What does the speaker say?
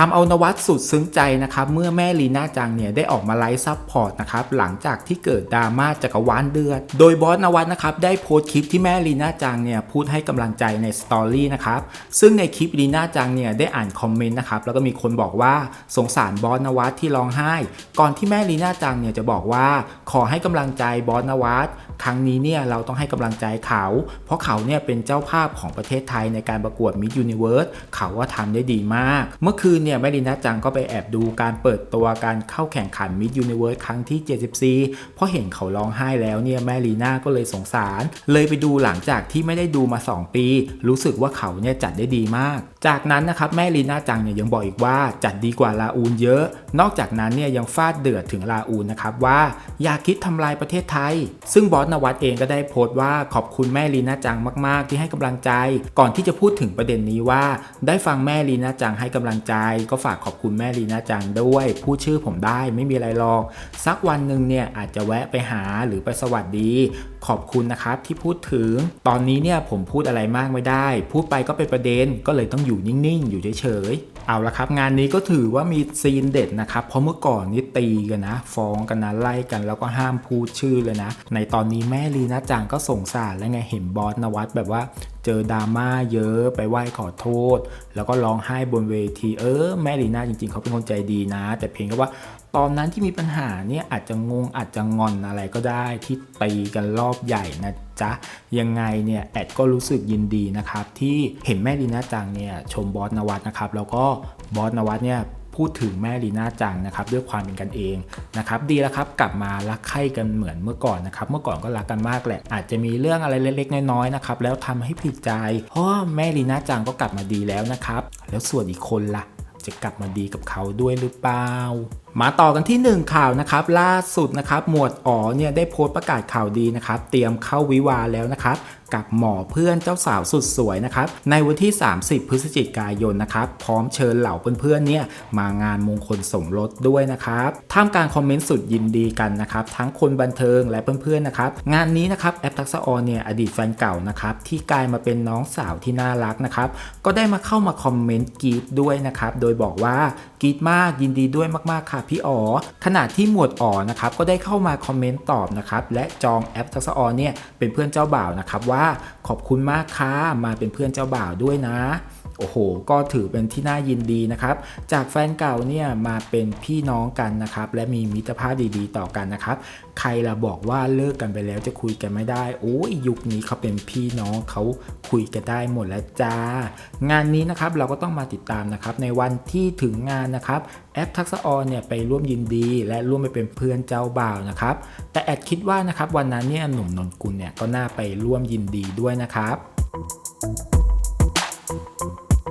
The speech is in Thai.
ทำเอานวัดสุดซึ้งใจนะครับเมื่อแม่ลีน่าจังเนี่ยได้ออกมาไลฟ์ซัพพอร์ตนะครับหลังจากที่เกิดดราม่าจักรวาลเดือด โดยบอสนวัดนะครับได้โพสต์คลิปที่แม่ลีน่าจังเนี่ยพูดให้กำลังใจในสตอรี่นะครับซึ่งในคลิปลีน่าจังเนี่ยได้อ่านคอมเมนต์นะครับแล้วก็มีคนบอกว่าสงสารบอสนวัดที่ร้องไห้ ก่อนที่แม่ลีน่าจังเนี่ยจะบอกว่า ขอให้กำลังใจบอสนวัดครั้งนี้เนี่ยเราต้องให้กำลังใจเขา เพราะเขาเนี่ยเป็นเจ้าภาพของประเทศไทยในการประกวด Miss Universe เขาว่าทำได้ดีมาก เมื่อคืนเนี่ยแม่ลีน่าจังก็ไปแอบดูการเปิดตัวการเข้าแข่งขัน Miss Universe ครั้งที่ 74 เพราะเห็นเขาร้องไห้แล้วเนี่ยแม่ลีน่าก็เลยสงสาร เลยไปดูหลังจากที่ไม่ได้ดูมา 2 ปี รู้สึกว่าเขาเนี่ยจัดได้ดีมาก จากนั้นนะครับแม่ลีน่าจังเนี่ยยังบอกอีกว่าจัดดีกว่าลาอูนเยอะ นอกจากนั้นเนี่ยยังฟาดเดือดถึงลาอูนนะครับว่าอย่าคิดทำลายประเทศไทย ซึ่งบอสนวัตเองก็ได้โพสต์ว่าขอบคุณแม่ลีน่าจังมาก ๆ ที่ให้กำลังใจ ก่อนที่จะพูดถึงประเด็นนี้ว่า ได้ฟังแม่ลีน่าจังให้กำลังใจก็ฝากขอบคุณแม่ลีน่าจังด้วยพูดชื่อผมได้ไม่มีอะไรหรอก สักวันหนึ่งเนี่ยอาจจะแวะไปหาหรือไปสวัสดี ขอบคุณนะครับที่พูดถึง ตอนนี้เนี่ยผมพูดอะไรมากไม่ได้ พูดไปก็เป็นประเด็นก็เลยต้องอยู่นิ่งๆ อยู่เฉยๆเอาละครับงานนี้ก็ถือว่ามีซีนเด็ดนะครับ เพราะเมื่อก่อนนี่ตีกันนะ ฟ้องกันนะไล่กันแล้วก็ห้ามพูดชื่อเลยนะ ในตอนนี้แม่ลีน่าจังก็สงสารแล้วไงเห็นบอสนวัตแบบว่าเจอดราม่าเยอะไปไหว้ขอโทษ แล้วก็ร้องไห้บนเวที เออแม่ลีน่าจริงๆ เขาเป็นคนใจดีนะ แต่เพียงแค่ว่าตอนนั้นที่มีปัญหาเนี่ยอาจจะงงอาจจะงอนอะไรก็ได้ที่ตีกันรอบใหญ่นะจ๊ะยังไงเนี่ยแอดก็รู้สึกยินดีนะครับที่เห็นแม่ลีน่าจังเนี่ยชมบอสนวัตนะครับแล้วก็บอสนวัตเนี่ย พูดถึงแม่ลีน่าจังนะครับด้วยความเป็นกันเองนะครับดีแล้วครับกลับมารักใคร่กันเหมือนเมื่อก่อนนะครับเมื่อก่อนก็รักกันมากแหละ อาจจะมีเรื่องอะไรเล็กๆน้อยๆนะครับแล้วทำให้ผิดใจเพราะแม่ลีน่าจังก็กลับมาดีแล้วนะครับแล้วส่วนอีกคนล่ะ จะกลับมาดีกับเขาด้วยหรือเปล่ามาต่อกันที่ 1 ข่าวนะครับล่าสุดนะครับหมวดอ๋อเนี่ยได้โพสต์ประกาศข่าวดีนะครับเตรียมเข้าวิวาแล้วนะครับกับหมอเพื่อนเจ้าสาวสุดสวยนะครับในวันที่ 30 พฤศจิกายนนะครับพร้อมเชิญเหล่าเพื่อนๆเนี่ยมางานมงคลสมรสด้วยนะครับท่ามกลางคอมเมนต์สุดยินดีกันนะครับทั้งคนบันเทิงและเพื่อนๆนะครับงานนี้นะครับแอปทักษะออนเนี่ยอดีตแฟนเก่านะครับที่กลายมาเป็นน้องสาวที่น่ารักนะครับก็ได้มาเข้ามาคอมเมนต์กีดด้วยนะครับโดยบอกว่ากีดมากยินดีด้วยมากๆค่ะพี่อ๋อขณะที่หมวดอ๋อนะครับก็ได้เข้ามาคอมเมนต์ตอบนะครับและจองแอปทักษะออนเนี่ยเป็นเพื่อนเจ้าบ่าวนะครับว่าขอบคุณมากค่ะมาเป็นเพื่อนเจ้าบ่าวด้วยนะโอ้โห ก็ถือเป็นที่น่ายินดีนะครับ จากแฟนเก่าเนี่ยมาเป็นพี่น้องกันนะครับ และมีมิตรภาพดีๆ ต่อกันนะครับ ใครละบอกว่าเลิกกันไปแล้วจะคุยกันไม่ได้ โอ้ยยุคนี้เขาเป็นพี่น้องเขาคุยกันได้หมดแล้วจ้า งานนี้นะครับเราก็ต้องมาติดตามนะครับในวันที่ถึงงานนะครับแอปทักษะออนเนี่ยไปร่วมยินดี และร่วมไปเป็นเพื่อนเจ้าบ่าวนะครับ แต่แอดคิดว่านะครับวันนั้นเนี่ยหนุ่มนนกุลเนี่ยก็น่าไปร่วมยินดีด้วยนะครับ